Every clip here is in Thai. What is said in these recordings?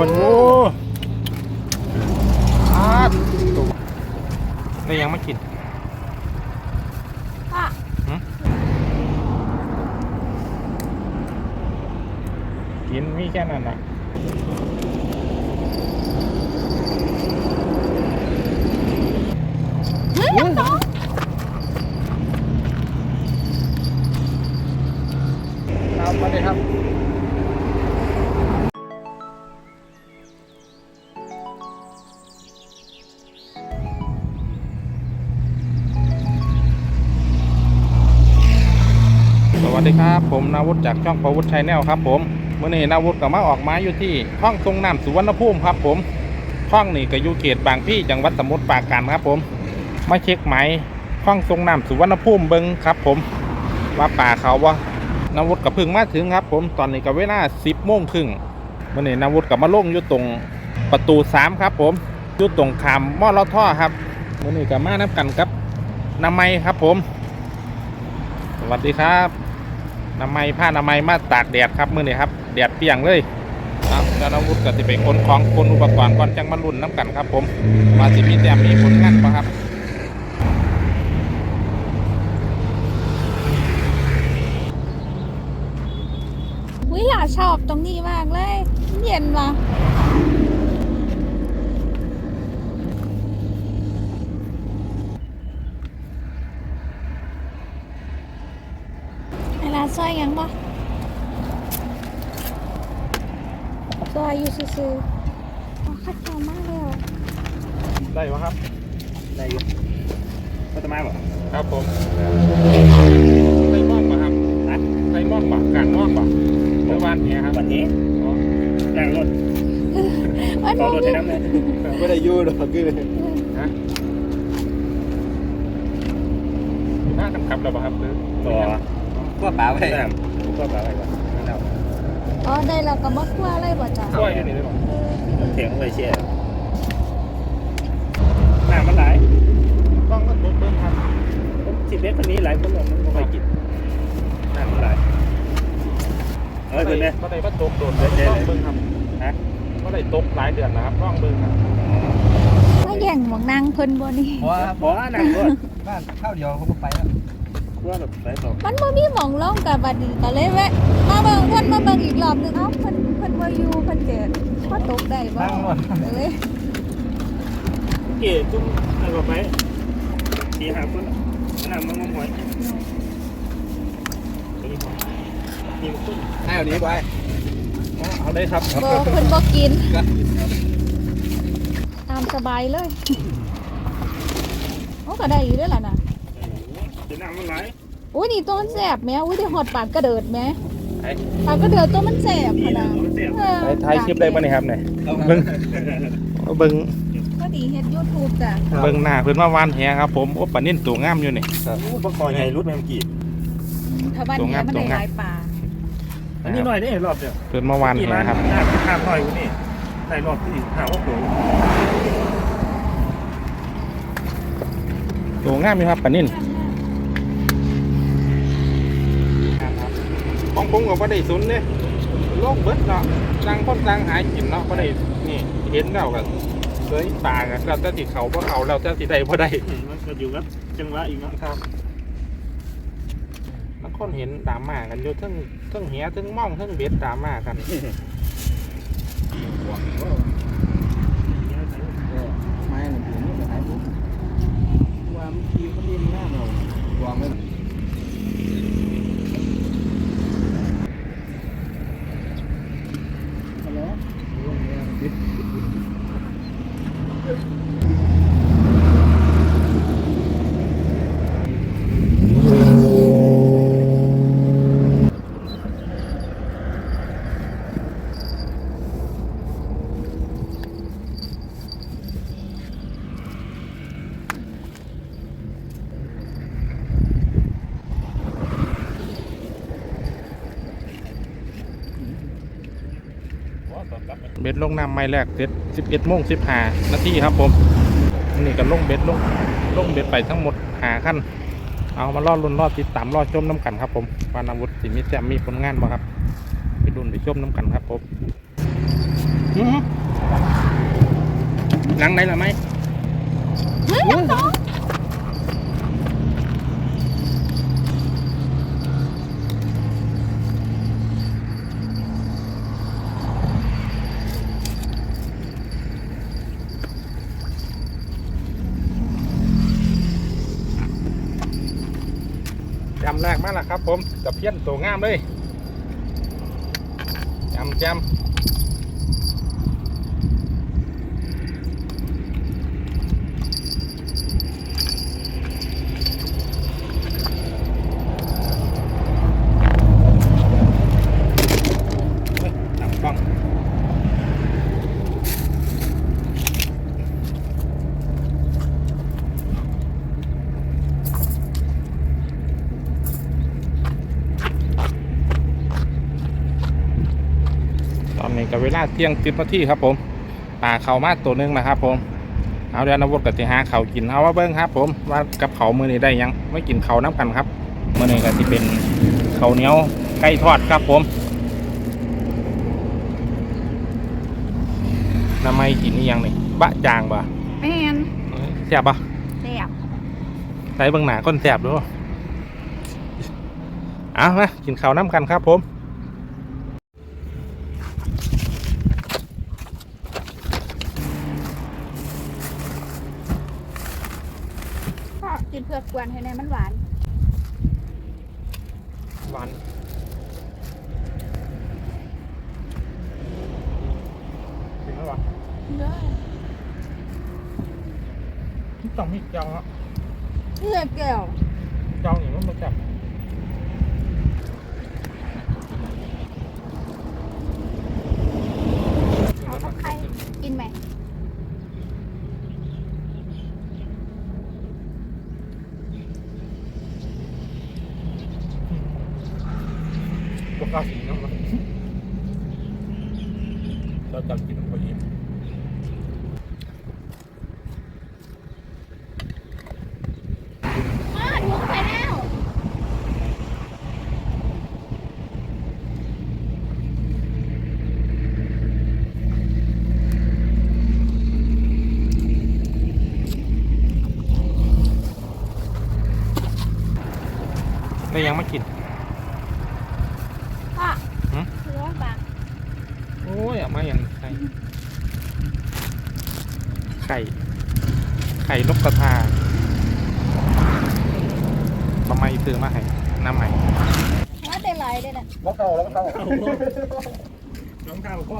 มันโอ้อาดได้ยังไม่กินพ่อกินมีแค่นั้นนะ สวัสดีครับผมนาวุฒิจากช่องพาวุฒิชัยแนลครับผมเมื่อนี้นาวุฒิกับมาออกไม้อยู่ที่ห้องทรงน้ำสุวรรณภูมิครับผมห้องนี่ก็อยู่เขตบางพี่จังหวัดสมุทรปราการครับผมมาเช็คไหมห้องทรงน้ำสุวรรณภูมิเบิ้งครับผมว่าป่าเขาว่านาวุฒิกับพึ่งมาถึงครับผมตอนนี้ก็เวลาสิบโมงครึ่งเมื่อนี้นาวุฒิกับมาลงอยู่ตรงประตูสามครับผมอยู่ตรงขามมอลท่อครับเมื่อนี้กับมานับกันกับนาไม้ครับผมสวัสดีครับ นาไมผ้านาไมมาตากแดดครับมื่อนี้ครับแดดเปียงเลยครับแล้วนาวุฒิก็จะไปคนของคนอุปกรณ์ก่อนจังมารุ่นน้ำกันครับ ผมมาสิมีแต้มมีผลงานปะครับวิหลาชอบตรงนี้มากเลย เย็นว่ะเวลา ซอยยังบ่ซอยอยู่ซื่อๆอ๋อคัดจอมากเลยอะได้ปะครับ ได้อยู่ก็จะมาบ่ครับผมไส้ม่องปะครับนะไส้ม่องปะกลางม่องปะเมื่อวานเนี้ยครับวันนี้อ๋อจ้างรถมันต่อบ่รถมีให้น้ำเลยไม่ได้ยูหรอกคือฮะหน้ากันขับแล้วปะครับหรือต่อ ก็ป่าไว้น้ำก็ปลาอะไรวะน้ำอ๋อได้แล้วก็มาคั่วเลยบ่จ้ะช่วยอยู่นี่ได้ปะเถียงเลยเชี่ยน้ำมันไหลายต้องก็ตุ๊บเบิ้งครับผมสิบเมตรคนนี้หลายคนบอกมันไม่ค่อยกินน้ำมันไหลายเอ้ยเพื่อนเนี่ยก็ได้ว่าตกโดดเลยต้องเบิ้งครับฮะก็ได้ตกหลายเดือนนะครับต้องเบิ้งครับมาแย่งหมองนางเพิ่นบ่นี่เพราะว่าบอกว่าน้ำรถบ้านข้าวเดียวเขาก็ไปแล้ว คว่าแบบไหลต่อมันบ่มีหมองล่องกับบัดนี้ก็เลยแวะมาเบิ่งเพิ่นมาเบิ่งอีกรอบหนึงเอ้าเพิ่นเพิ่นบ่อยู่เพิ่นจะพอตกได้บ่เลยเก๋จุ้มอะไรก็ไปดีหาคนน้ำมันงมหอยนี่มันขึ้นให้เอานี้ไปเอาได้ครับบ่เพิ่นบ่กิน ตามสบายเลยโอ้ก็ได้อยู่เด้อล่ะน่ะจะำมันไหลายอุ้ยนี่ตัวมันแสบแหมอุ้ยได้หอดปากกระเดิดแหมปากกระเดิดตัวมันแสบดีขนะนาดมันเสียบเออถ่ายคลิปได้ปะเนี่ยครับเนี่ยเบิ้งเอาเบิ้งก็ดีเฮ็ด YouTube จ้ะเบิ้งหน้าเพื่อนว่าวานแหครับผมโอ้ปลานิ่นตัวงามอยู่นี่ อุปกรณ์ใหญ่รุดแม่เมื่อกี้ถ้าบ้านเนี้ยมันได้หลายปลาอันนี้หน่อยได้รอบเดียวเพื่อนมาวานแหครับหน้าข้ามหน่อยกว่านี่ใส่รอบที่หาว่าโผล่ตัวงามอยู่ครับปลานิ่นของ ผมก็บ่ได้สนเนี่ยโลกเบิดเนาะต่างคนต่างหากินเนาะบ่ได้นี่เห็นแล้วก็เลยปลากันแล้วแต่สิเขาบ่เขาแล้วแต่สิได้บ่ได้มันก็อยู่กับจังหวะอีกเนาะครับบางคนเห็นดราม่ากันอยู่เทั้งเทั้งเหียเทั้งม่องเทั้งเบ็ดดราม่ากันไม่หนึ่งถึงนี่จะหายปุ๊บว่ามันทีมันดีมันหน้าเราวางไว้ เบ็ด ลงน้ำไม้แรกเสร็จ11โมง15นาทีครับผมนี่ก็ลงเบ็ดลงลงเบ็ดไปทั้งหมดหาขั้นเอามาล่อลุ่นล่อติดตามล่อชมน้ำกันครับผมวานาวุฒิสิมีแจมมีผลงานบ่ครับไปดุนไปชมน้ำกันครับผมอื้อหือหนังไหนล่ะไหม แรกมาแล้วครับ ผมกับเพี้ยนตัวงามเลยจำจำเฮ้ยจำกล้อง ตอนนี้ก็เวลาเที่ยงสิบนาทีครับผมปลาเขามาตัวหนึงนะครับผมเอาเดี๋ยวนาวดกับที่หาเขาวกินเอาว่าเบิ้งครับผมว่ากับเขาวมือนี้ได้ยังไม่กินเขาวน้ำกันครับมือนี้ก็ที่เป็นเขาวเหนียวไก่ทอดครับผมน้ำไม่กินนี่ยังนี่บะจางบ่แม่นเอ้ยแซ่บปะแซ่บใส่เบิ้งหนาก้นแซ่บด้วยเอามากินข้าวน้ำกันครับผม ก็ กินเพื่อกวนให้ในมันหวาน หวานกินแล้วหวานเด้อต้องมีเจ้าฮะเพื่อแก้วเจ้านี่มันมาจับ เอาตะไคร้กินไหม บวกกาสีน้ำมันเจ้าจับกินพอดี มาดูไปแล้ว ได้ยังไม่กิน พ่อ หืม คือว่าบาง โอ้ยเอามาอย่างไข่ไข่ ไข่นกกระทาทำไมซื้อมาให้น้ำใหม่ว่าแต่ไรได้น่ะรองเท้ารองเท้ารองเท้าก็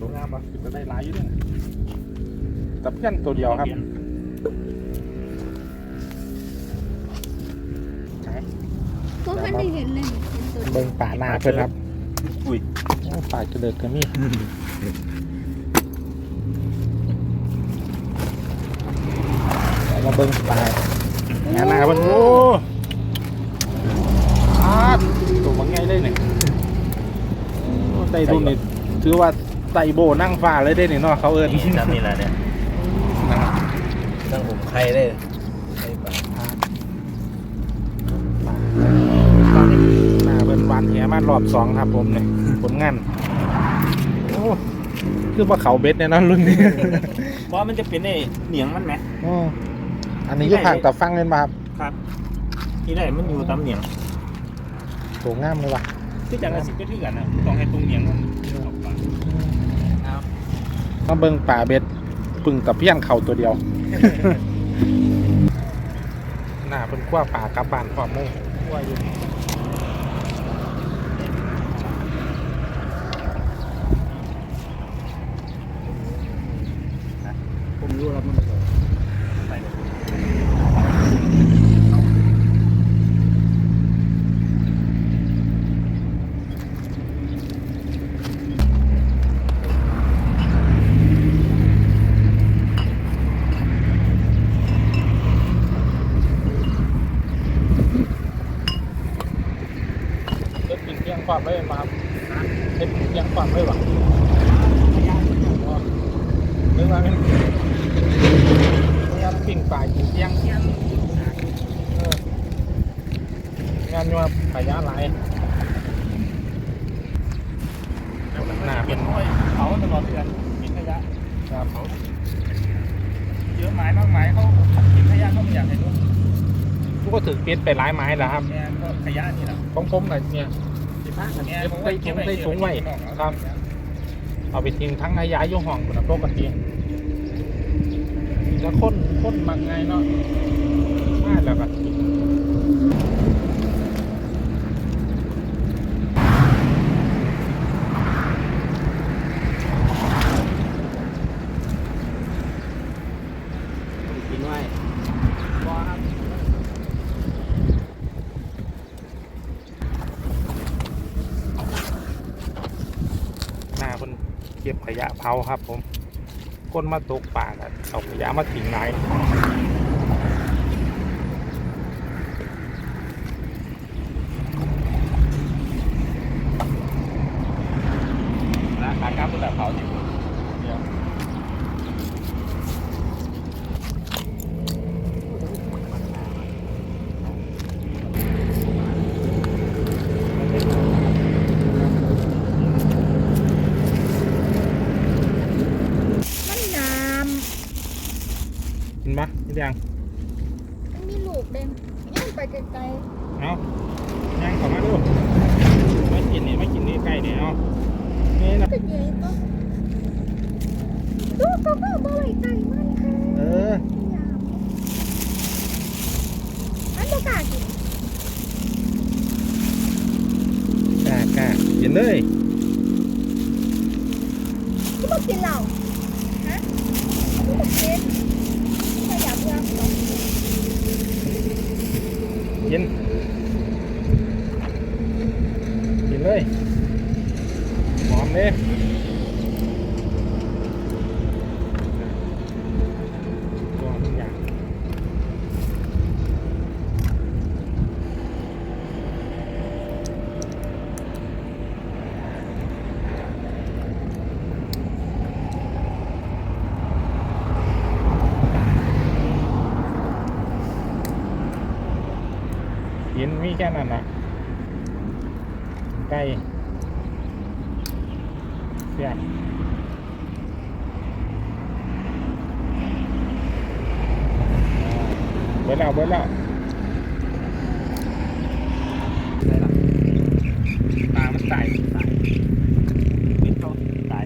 ดูงามปะจะได้หลายอยู่ด้วยกับเพื่อนตัวเดียวครับไหนพวกท่านได้เห็นเลยเห็นตัวเบิ่งป่าหน้าเพื่อนครับ อุ้ยโอ้ป่าเจริญกันนี่เดี๋ยวมาเบิ่งป่า หน้าหน้าเบิ่งโอ้อาดตัวมันไงเลยเนี่ยโอ้ไต่รุ่นนี่ถือว่าไต่โบนั่งฟ้าเลยได้เนี่ยเนาะเขาเอิญนี่จำนี่แหละเนี่ยนะครับตั้งผมใครเลยใครปะหน้าเป็นหวานแหมารอบสองครับผมเนี่ยผลงานโอ้คือว่าเขาเบ็ดเนี่ยเนาะรุ่นนี้เพราะมันจะเป็นไอ้เหนียงมันไหมโอ้อันนี้ก็ผ่านกับฟังเล่นมาครับครับที่ไหนมันอยู่ตามเหนียงโถงามเลยว่ะที่จังกระสิบก็ที่กันนะต้องให้ตรงเหนียงมันออกมาครับมาเบิ่งป่าเบ็ดปึ่งกับเพี้ยงเข่าตัวเดียวหน้าเป็นขั้วป่ากลับบ้านความมุ่งขั้วอยู่ ผมรู้แล้วมัน ไปเลย เอ็ดปินเพียงความไว้มาครับเอ็ดปินเพียงความไว้หวังเรื่องว่าเป็นเรื่องปิ่งป่าอยู่เพียงเอองานยัวขายยาหลาย แล้วมัน หน้าเป็น ห้อยเขาตลอดเดือนกินขยะ ครับ เขาเยอะ หมายมากหมายเขากินขยะเขาไม่อยากให้รู้ทุกก็ถือปิดไปหลายไม้แล้วครับแม่ก็ขยะนี่แหละของผมน่ะเนี่ยสิบ้ากันแม่เก็บใส่ถุงใส่ถุงไว้ครับ เอาไปทิ้งทั้งขยะอยู่ห้องคุณนะปกติแล้วคนคนมักไงเนาะมาแล้วก็กินไว้ หน้าคน เก็บขยะเผาครับ ผมคนมาตกป่ากันเอาขยะมาทิ้งไหน นะการกล้าเป็นแบบเผาที่เดียว มันน้ กินปะกิน ยังำมันมีลูกเด้งย่างไปไกลเอาย่างเข้ามาดูไม่กินนี่ไม่กินนี่ใกล้นี่เอานี่ๆนะก็ใหญ่ก็ดูก็ก็บ่ไว้ใจมันค่ะเออยามมันบ่กล้ากินกล้ากล้ากินเลยที่บ่กินเหล้าฮะที่บ่กินไม่อยากเบื่อหรอ กินกินเลยหอมเลยหอมทุกอย่าง กินมีแค่นั้นนะไก่เสียเบิดแล้วเบิดแล้วปลามันตายตายกินเขาตาย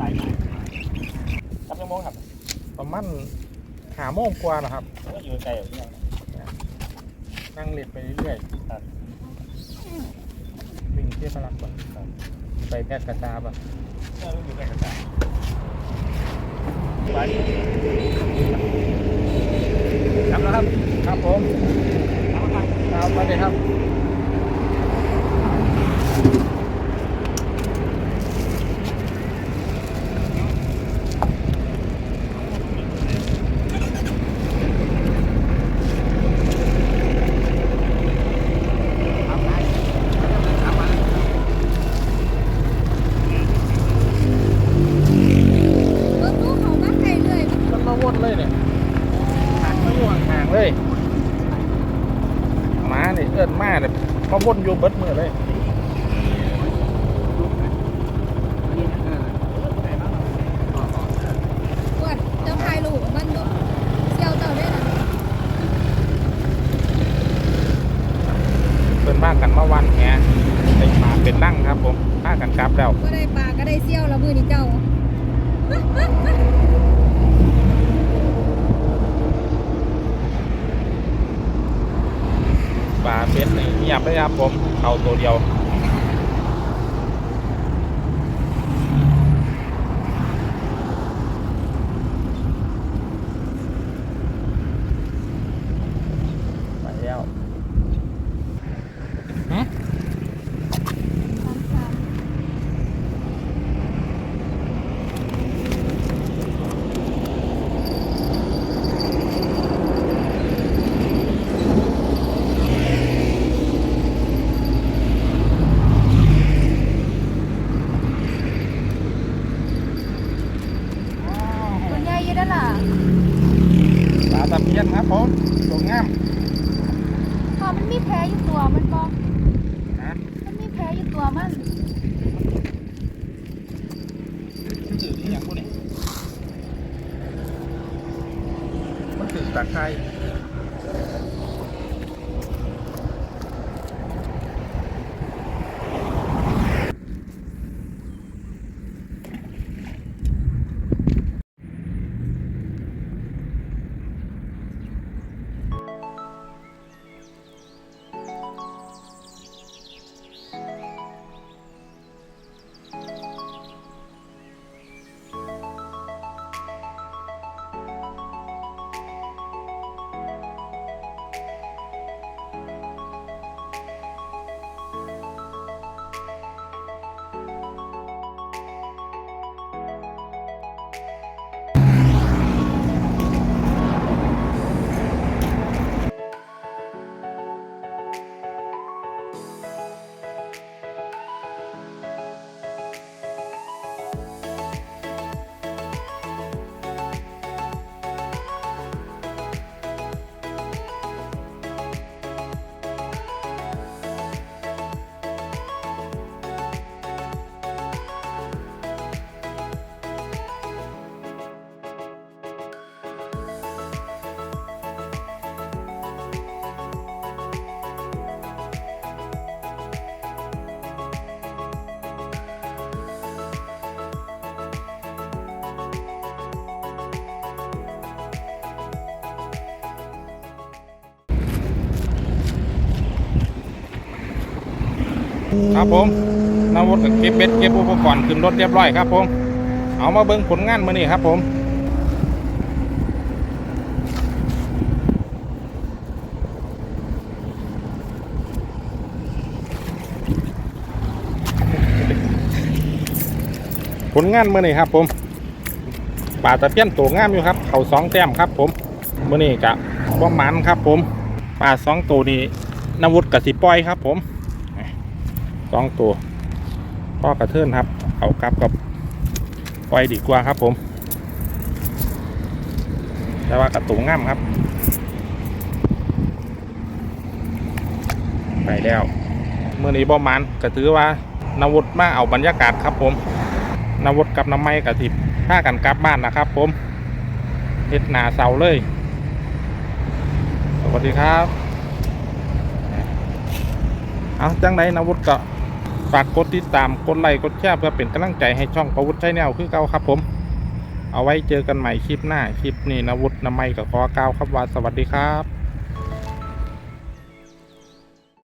ตายตายครับยังโมงครับ ประมาณหาโมงกว่านะครับก็อยู่ไกลอยู่ที่นั่น นั่งเล่นไปเรื่อยครับๆวิ่งเที่ยวพลังก่อนไปแพทย์กระจาบอะก็อยู่ใกล้กันตายไปครับแล้วครับ ครับผมเอาทางครับมาเลยครับเบิ่งดูเขามาไกลเลย มันมาวนเลยเนี่ยห่างมาอยู่ห่างๆเลยหมาเนี่ยเอิ้นมาเนี่ยมา วนอยู่เบิดมือเลยปวดเจ้าพายลูกมันดูเสี่ยวเจ้าได้ล่ะเป็นบ้ากันเมื่อวันแหได้มาเป็นนั่งครับผมพากันกลับแล้วก็ได้ปลาก็ได้เสี่ยวแล้วมื้อนี้เจ้า ปลาเป็ด นี่เงียบเลยครับผม เอาตัวเดียว ครับผมนาวดก็เก็บเบ็ดเก็บอุปกรณ์ขึ้นรถเรียบร้อยครับผมเอามาเบิ่งผลงานมื้อนี้ครับผมผลงานมื้อนี้ครับผมปลาตะเพียนตัวงามอยู่ครับ เขาสองแต้มครับผมมื้อนี้กะบ่หมันครับผมปลาสองตัวนี้นวุฒกับสิปล่อยครับผม สองตัวพ่อกระเทินครับ เอากลับกับปล่อยดีกว่าครับผม แต่ว่ากระตุงง่ามครับ ไปแล้วเมื่อนี้บอมันก็ถือว่านวุฒมาเอาบรรยากาศครับผมนวุฒกับน้ำไม้กับทิพผ้ากันกลับบ้านนะครับผมเฮ็ดนาเสาเลย สวัสดีครับ เอาจังไดนวุฒก็ ฝากกดติดตาม กดไลค์ กดแชร์เพื่อเป็นกำลังใจให้ช่องประวุฒิชัยแนวคือเก่าครับผม เอาไว้เจอกันใหม่คลิปหน้า คลิปนี้นวุฒินำไมกับขอกล่าวครับว่าสวัสดีครับ